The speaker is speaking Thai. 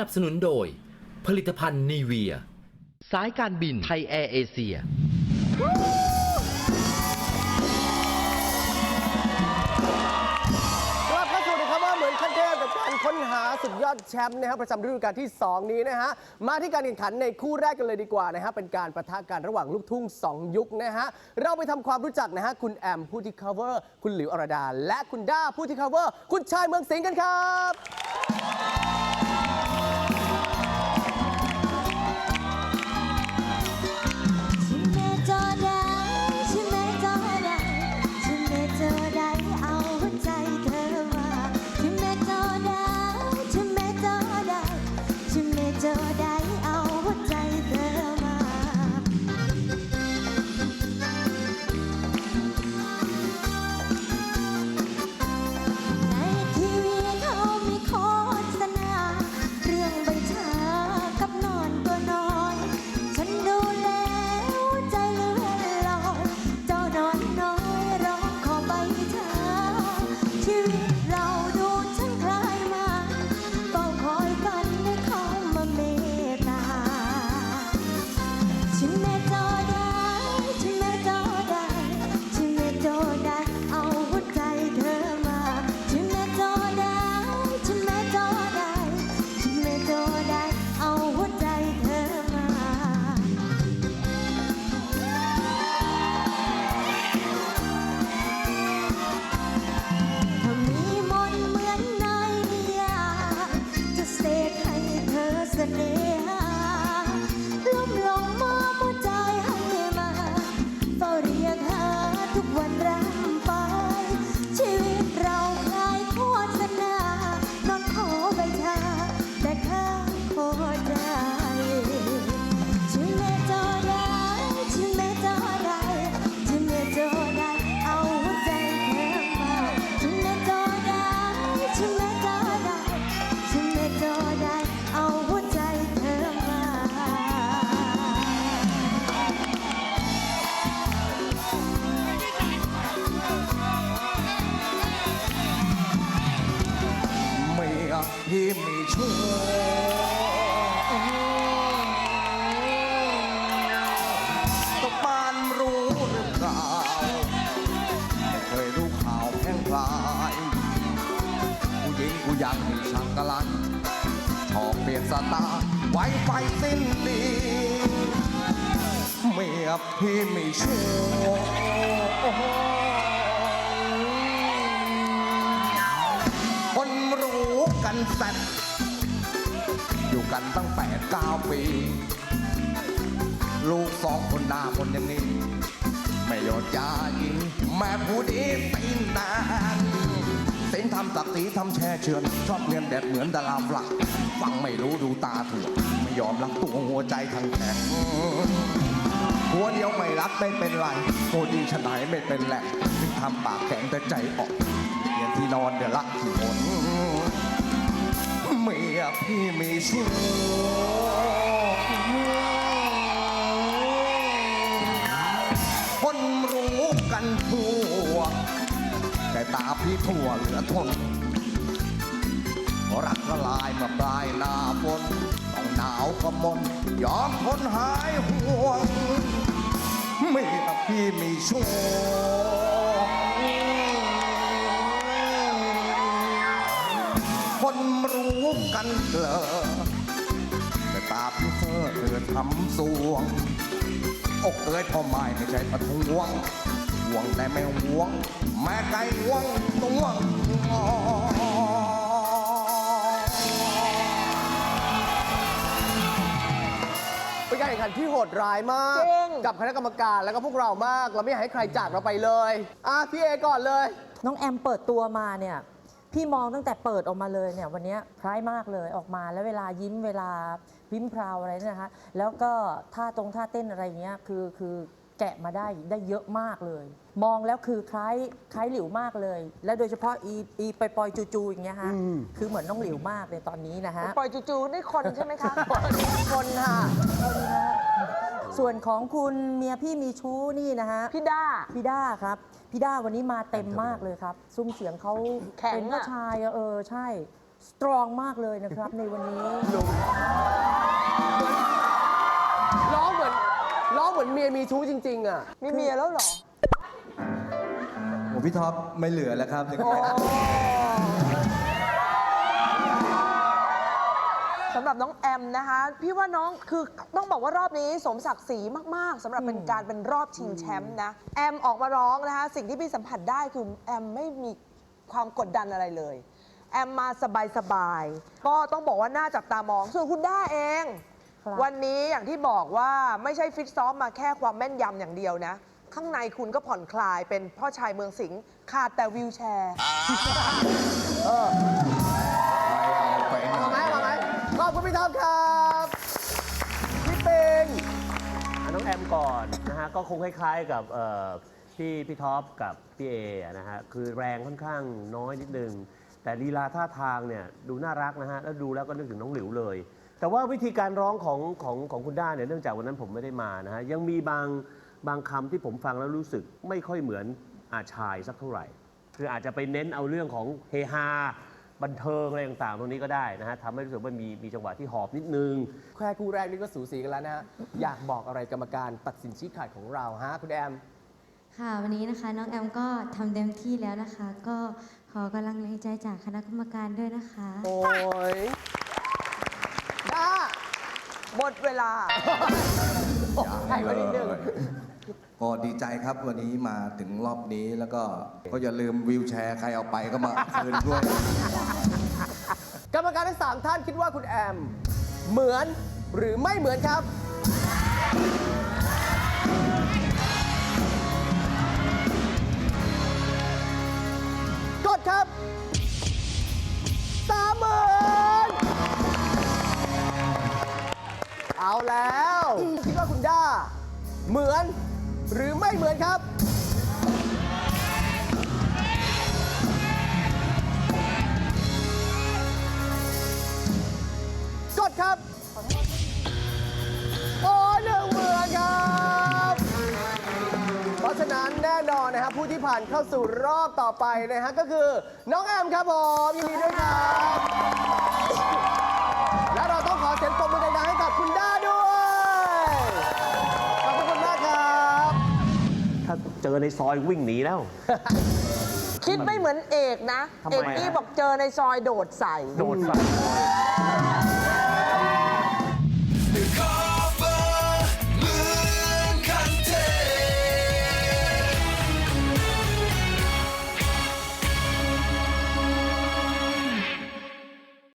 นับสนุนโดย ผลิตภัณฑ์นีเวีย สายการบินไทยแอร์เอเชีย กลับเข้าสู่นะครับว่าเหมือนขั้นเทพกับการค้นหาสุดยอดแชมป์นะครับประจำฤดูกาลที่ 2 นี้นะฮะมาที่การแข่งขันในคู่แรกกันเลยดีกว่านะฮะเป็นการประทะกันระหว่างลูกทุ่ง 2 ยุคนะฮะเราไปทำความรู้จักนะฮะคุณแอมผู้ที่ cover คุณหลิวอรดา และคุณด้าผู้ที่ cover คุณชายเมืองสิงห์กันครับ ตกปานรู้หรือเปล่าไม่เคยรู้ข่าวแพร่งพลายผู้หญิงกูยังมีชักกะลันชอบเปลี่ยนสไตล์ไว้ไฟสิ้นดีเมียพี่ไมีชู้คนรู้กันแซ่บอยู่ กันตั้งแปดเก้าปี ลูกสองคนหน้าคนอย่างนี้ ไม่ยอดยายิงแม่ผู้ดีตีนนานสินทำตักสีทำแช่เชือน ชอบเนียนแดดเหมือนดาราฝรั่งฟังไม่รู้ดูตาถั่วไม่ยอมรักตัวหัวใจทั้งแข็งหัวเดียวไม่รักไม่เป็นไรโคดีฉนไหนไม่เป็นแหล่งถึงทำปากแข็งแต่ใจออกเปลี่ยนที่นอนเดี๋ยวรักที่หน เมียพี่ไมีชู้คนรู้กันทั่ว แต่ตาพี่ทั่วเหลือทน รักละลายมาปลายหน้าฝนต้องหนาวก็มน ยอมทนหายห่วงเมียพี่ไมีชู้ นเกลอแต่ตาพี่เธอเธอทำสวง อกเอ้ยพ่อไม้ไม่ใช่ปะทวงห่วงแต่ไม่ห่วง แม่ไก่ห่วงตัวงอเป็นการแข่งขันที่โหดร้ายมากจริงกับคณะกรรมการแล้วก็พวกเรามาก เราไม่อยากให้ใครจากเราไปเลย อะพี่เอก่อนเลย น้องแอมเปิดตัวมาเนี่ย พี่มองตั้งแต่เปิดออกมาเลยเนี่ยวันเนี้ยคล้ายมากเลยออกมาแล้วเวลายิ้มเวลาพิมพ์พราวอะไรเนี่ยนะคะแล้วก็ท่าตรงท่าเต้นอะไรเงี้ยคือคือแกะมาได้ได้เยอะมากเลย มองแล้วคือคล้ายคล้ายหลิวมากเลย และโดยเฉพาะอีอีปล่อยๆจูๆอย่างเงี้ยฮะคือเหมือนน้องหลิวมากเลยตอนนี้นะฮะ ปล่อยจู่ๆนี่คนใช่ไหมคะ คนค่ะ ส่วนของคุณเมียพี่มีชู้นี่นะฮะพี่ด้า พี่ด้าครับ พี่ด้าวันนี้มาเต็มมากเลยครับ ซุ้มเสียงเขาแข็งเป็นผู้อะชายอะเออใช่ สตรองมากเลยนะครับ ในวันนี้ ร้องเหมือนร้องเหมือนเมียมีชู้จริง ๆ อะ มีเมียแล้วเหรอ โอ้พี่ท็อปไม่เหลือแล้วครับ สำหรับน้องแอมนะคะ พี่ว่าน้องคือต้องบอกว่ารอบนี้สมศักดิ์ศรีมาก ๆสำหรับเป็นการเป็นรอบชิงแชมป์นะ แอมออกมาร้องนะคะ สิ่งที่พี่สัมผัสได้คือแอมไม่มีความกดดันอะไรเลย แอมมาสบาย ๆ ก็ต้องบอกว่าน่าจับตามอง ส่วนคุณด้าเอง ครับ วันนี้อย่างที่บอกว่าไม่ใช่ฟิตซ้อมมาแค่ความแม่นยำอย่างเดียวนะ ข้างในคุณก็ผ่อนคลายเป็นพ่อชายเมืองสิงห์ขาดแต่วิวแชร์ มก่อนนะฮะก็คงคล้ายๆกับเอ่อพี่พี่ท็อปกับพี่เออะนะฮะคือแรงค่อนข้างน้อยนิดนึง แต่ลีลาท่าทางเนี่ยดูน่ารักนะฮะแล้วดูแล้วก็นึกถึงน้องหลิวเลย แต่ว่าวิธีการร้องของของของคุณด้าเนี่ยเนื่องจากวันนั้นผมไม่ได้มานะฮะยังมีบางบางคำที่ผมฟังแล้วรู้สึกไม่ค่อยเหมือนอาชายสักเท่าไหร่ คืออาจจะไปเน้นเอาเรื่องของเฮฮา บันเทิงอะไรต่างๆ ตรงนี้ก็ได้นะฮะทำให้รู้สึกว่ามีมีจังหวะที่หอบนิดนึง แค่คู่แรกนี่ก็สูสีกันแล้วนะฮะ อยากบอกอะไรกรรมการตัดสินชี้ขาดของเราฮะคุณแอม ค่ะ วันนี้นะคะน้องแอมก็ทำเต็มที่แล้วนะคะ ก็ขอกำลังใจจากคณะกรรมการด้วยนะคะ โอ้ยด้าหมดเวลาให้มานิดนึง ก็ดีใจครับวันนี้มาถึงรอบนี้แล้วก็ก็อย่าลืมวิวแชร์ใครเอาไปก็มาคืนด้วย กรรมการทั้งสามท่านคิดว่าคุณแอม เหมือนหรือไม่เหมือนครับ กดครับสามหมื่นเอาแล้ว คิดว่าคุณด้า เหมือน หรือไม่เหมือนครับกดครับ โอ้หนึ่งหมื่นครับ เพราะฉะนั้นแน่นอนนะครับผู้ที่ผ่านเข้าสู่รอบต่อไปนะฮะก็คือน้องแอมครับผมยินดีด้วยครับ และเราต้องขอเสียงปรบมือ เจอในซอยวิ่งหนีแล้ว คิดไม่เหมือนเอกนะ ทำไมเอกนี่ฮะบอกเจอในซอยโดดใส่ โดดใส่